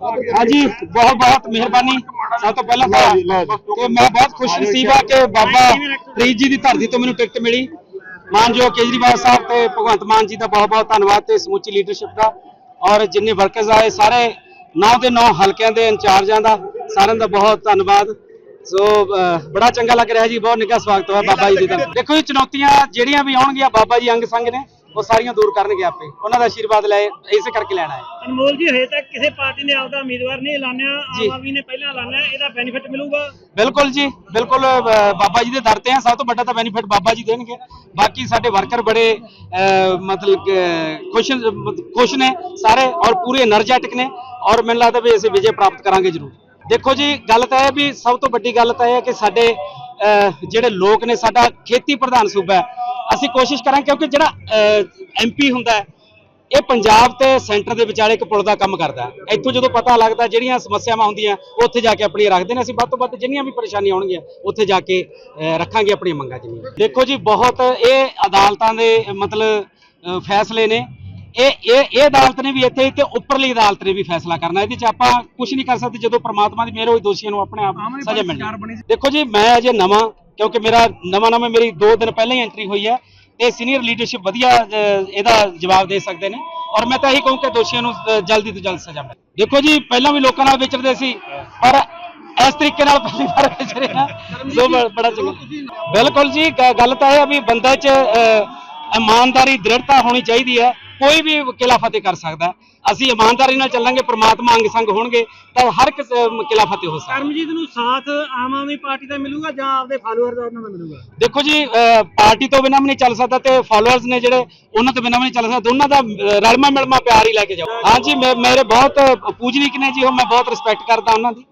ਹਾਂਜੀ ਬਹੁਤ ਬਹੁਤ ਮਿਹਰਬਾਨੀ। ਸਭ ਤੋਂ ਪਹਿਲਾਂ ਤਾਂ ਤੇ ਮੈਂ ਬਹੁਤ ਖੁਸ਼ ਨਸੀਬ ਆ ਕਿ ਬਾਬਾ ਫਰੀਦ ਜੀ ਦੀ ਧਰਤੀ ਤੋਂ ਮੈਨੂੰ ਟਿਕਟ ਮਿਲੀ। ਮਾਨਯੋਗ ਕੇਜਰੀਵਾਲ ਸਾਹਿਬ ਤੇ ਭਗਵੰਤ ਮਾਨ ਜੀ ਦਾ ਬਹੁਤ ਬਹੁਤ ਧੰਨਵਾਦ ਤੇ ਸਮੁੱਚੀ ਲੀਡਰਸ਼ਿਪ ਦਾ। ਔਰ ਜਿੰਨੇ ਵਰਕਰਸ ਆਏ ਸਾਰੇ ਨੌ ਦੇ ਨੌ ਹਲਕਿਆਂ ਦੇ ਇੰਚਾਰਜਾਂ ਦਾ ਸਾਰਿਆਂ ਦਾ ਬਹੁਤ ਧੰਨਵਾਦ। ਸੋ ਬੜਾ ਚੰਗਾ ਲੱਗ ਰਿਹਾ ਜੀ ਬਹੁਤ ਨਿੱਘਾ ਸਵਾਗਤ ਹੋਇਆ ਬਾਬਾ ਜੀ ਦਾ। ਦੇਖੋ ਜੀ ਚੁਣੌਤੀਆਂ ਜਿਹੜੀਆਂ ਵੀ ਆਉਣਗੀਆਂ ਬਾਬਾ ਜੀ ਅੰਗ ਸੰਗ ਨੇ ਉਹ ਸਾਰੀਆਂ ਦੂਰ ਕਰਨਗੇ ਆਪੇ। ਉਹਨਾਂ ਦਾ ਆਸ਼ੀਰਵਾਦ ਲੈ ਇਸੇ ਕਰਕੇ ਲੈਣਾ ਹੈ। ਅਨਮੋਲ ਜੀ ਹਜੇ ਤੱਕ ਕਿਸੇ ਪਾਰਟੀ ਨੇ ਆਪਦਾ ਉਮੀਦਵਾਰ ਨਹੀਂ ਐਲਾਨਿਆ ਆਮ ਆਦਮੀ ਨੇ ਪਹਿਲਾਂ ਐਲਾਨਿਆ ਇਹਦਾ ਬੈਨੀਫਿਟ ਮਿਲੂਗਾ? ਬਿਲਕੁਲ ਜੀ ਬਿਲਕੁਲ ਬਾਬਾ ਜੀ ਦੇ ਦਰ ਤੇ ਆ ਸਭ ਤੋਂ ਵੱਡਾ ਤਾਂ ਬੈਨੀਫਿਟ ਬਾਬਾ ਜੀ ਦੇਣਗੇ। ਬਾਕੀ ਸਾਡੇ ਵਰਕਰ ਬੜੇ ਅ, ਮਤਲਬ ਖੁਸ਼ ਖੁਸ਼ ਨੇ ਸਾਰੇ ਔਰ ਪੂਰੇ ਐਨਰਜੈਟਿਕ ਨੇ ਔਰ ਮੈਨੂੰ ਲੱਗਦਾ ਵੀ ਅਸੀਂ ਵਿਜੇ ਪ੍ਰਾਪਤ ਕਰਾਂਗੇ ਜ਼ਰੂਰ। ਦੇਖੋ ਜੀ, ਗੱਲ ਤਾਂ ਇਹ ਵੀ ਸਭ ਤੋਂ ਵੱਡੀ ਗੱਲ ਤਾਂ ਇਹ ਹੈ ਕਿ ਸਾਡੇ ਜਿਹੜੇ ਲੋਕ ਨੇ, ਸਾਡਾ ਖੇਤੀ ਪ੍ਰਧਾਨ ਸੂਬਾ ਹੈ। ਅਸੀਂ ਕੋਸ਼ਿਸ਼ ਕਰਾਂ ਕਿਉਂਕਿ ਜਿਹੜਾ ਐਮਪੀ ਹੁੰਦਾ ਇਹ ਪੰਜਾਬ ਤੇ ਸੈਂਟਰ ਦੇ ਵਿਚਾਲੇ ਇੱਕ ਪੁਲ ਦਾ ਕੰਮ ਕਰਦਾ ਇੱਥੋਂ ਜਦੋਂ ਪਤਾ ਲੱਗਦਾ ਜਿਹੜੀਆਂ ਸਮੱਸਿਆਵਾਂ ਹੁੰਦੀਆਂ, ਉੱਥੇ ਜਾ ਕੇ ਆਪਣੀਆਂ ਰੱਖਦੇ ਨੇ। ਅਸੀਂ ਵੱਧ ਤੋਂ ਵੱਧ ਜਿੰਨੀਆਂ ਵੀ ਪਰੇਸ਼ਾਨੀਆਂ ਆਉਣਗੀਆਂ, ਉੱਥੇ ਜਾ ਕੇ ਰੱਖਾਂਗੇ ਆਪਣੀਆਂ ਮੰਗਾਂ ਜਿੰਨੀਆਂ। ਦੇਖੋ ਜੀ, ਬਹੁਤ ਇਹ ਅਦਾਲਤਾਂ ਦੇ ਮਤਲਬ ਫੈਸਲੇ ਨੇ। ਇਹ ਇਹ ਇਹ ਅਦਾਲਤ ਨੇ ਵੀ ਇੱਥੇ ਤੇ ਉੱਪਰਲੀ ਅਦਾਲਤ ਨੇ ਵੀ ਫੈਸਲਾ ਕਰਨਾ। ਇਹਦੇ ਚ ਆਪਾਂ ਕੁਝ ਨਹੀਂ ਕਰ ਸਕਦੇ ਜਦੋਂ ਪ੍ਰਮਾਤਮਾ ਦੀ ਮਿਹਰ ਹੋਈ ਦੋਸ਼ੀਆਂ ਨੂੰ ਆਪਣੇ ਆਪ ਸਜ਼ਾ ਮਿਲਣੀ। ਦੇਖੋ ਜੀ ਮੈਂ ਅਜੇ ਨਵਾਂ ਕਿਉਂਕਿ ਮੇਰਾ ਨਵਾਂ ਨਵਾਂ ਮੇਰੀ 2 ਦਿਨ ਪਹਿਲਾਂ ਹੀ ਐਂਟਰੀ ਹੋਈ ਹੈ। ਤੇ ਸੀਨੀਅਰ ਲੀਡਰਸ਼ਿਪ ਵਧੀਆ ਇਹਦਾ ਜਵਾਬ ਦੇ ਸਕਦੇ ਨੇ। ਔਰ ਮੈਂ ਤਾਂ ਇਹੀ ਕਹੂੰ ਕਿ ਦੋਸ਼ੀਆਂ ਨੂੰ ਜਲਦੀ ਤੋਂ ਜਲਦ ਸਜ਼ਾ ਮਿਲੇ। ਦੇਖੋ ਜੀ ਪਹਿਲਾਂ ਵੀ ਲੋਕਾਂ ਨਾਲ ਵਿਚਰਦੇ ਸੀ ਪਰ ਇਸ ਤਰੀਕੇ ਨਾਲ ਪਹਿਲੀ ਵਾਰ ਵਿਚਰੇ ਨਾ ਸੋ ਬੜਾ ਚੰਗਾ। ਬਿਲਕੁਲ ਜੀ ਗੱਲ ਤਾਂ ਇਹ ਆ ਵੀ ਬੰਦੇ 'ਚ ਇਮਾਨਦਾਰੀ ਦ੍ਰਿੜਤਾ ਹੋਣੀ ਚਾਹੀਦੀ ਹੈ। ਕੋਈ ਵੀ ਕਿਲਾ ਫਤਿਹ ਕਰ ਸਕਦਾ। ਅਸੀਂ ਇਮਾਨਦਾਰੀ ਨਾਲ ਚੱਲਾਂਗੇ ਪ੍ਰਮਾਤਮਾ ਅੰਗ ਸੰਗ ਹੋਣਗੇ ਤਾਂ ਹਰ ਇੱਕ ਕਿਲਾ ਫਤਿਹ ਹੋ ਸਕਦਾ। ਕਰਮਜੀਤ ਨੂੰ ਸਾਥ ਆਮ ਆਦਮੀ ਪਾਰਟੀ ਦਾ ਮਿਲੂਗਾ ਜਾਂ ਆਪਦੇ ਫਾਲੋਅਰ ਦਾ ਉਹਨਾਂ ਦਾ ਮਿਲੂਗਾ? ਦੇਖੋ ਜੀ ਪਾਰਟੀ ਤੋਂ ਬਿਨਾਂ ਵੀ ਨਹੀਂ ਚੱਲ ਸਕਦਾ ਤੇ ਫਾਲੋਅਰਸ ਨੇ ਜਿਹੜੇ ਉਹਨਾਂ ਤੋਂ ਬਿਨਾਂ ਵੀ ਨਹੀਂ ਚੱਲ ਸਕਦਾ। ਦੋਨਾਂ ਦਾ ਰਲਮਾ ਮਿਲਮਾ ਪਿਆਰ ਹੀ ਲੈ ਕੇ ਜਾਓ। ਹਾਂਜੀ ਮੇਰੇ ਬਹੁਤ ਪੂਜਨੀਕ ਨੇ ਜੀ ਉਹ ਮੈਂ ਬਹੁਤ ਰਿਸਪੈਕਟ ਕਰਦਾ ਉਹਨਾਂ ਦੀ।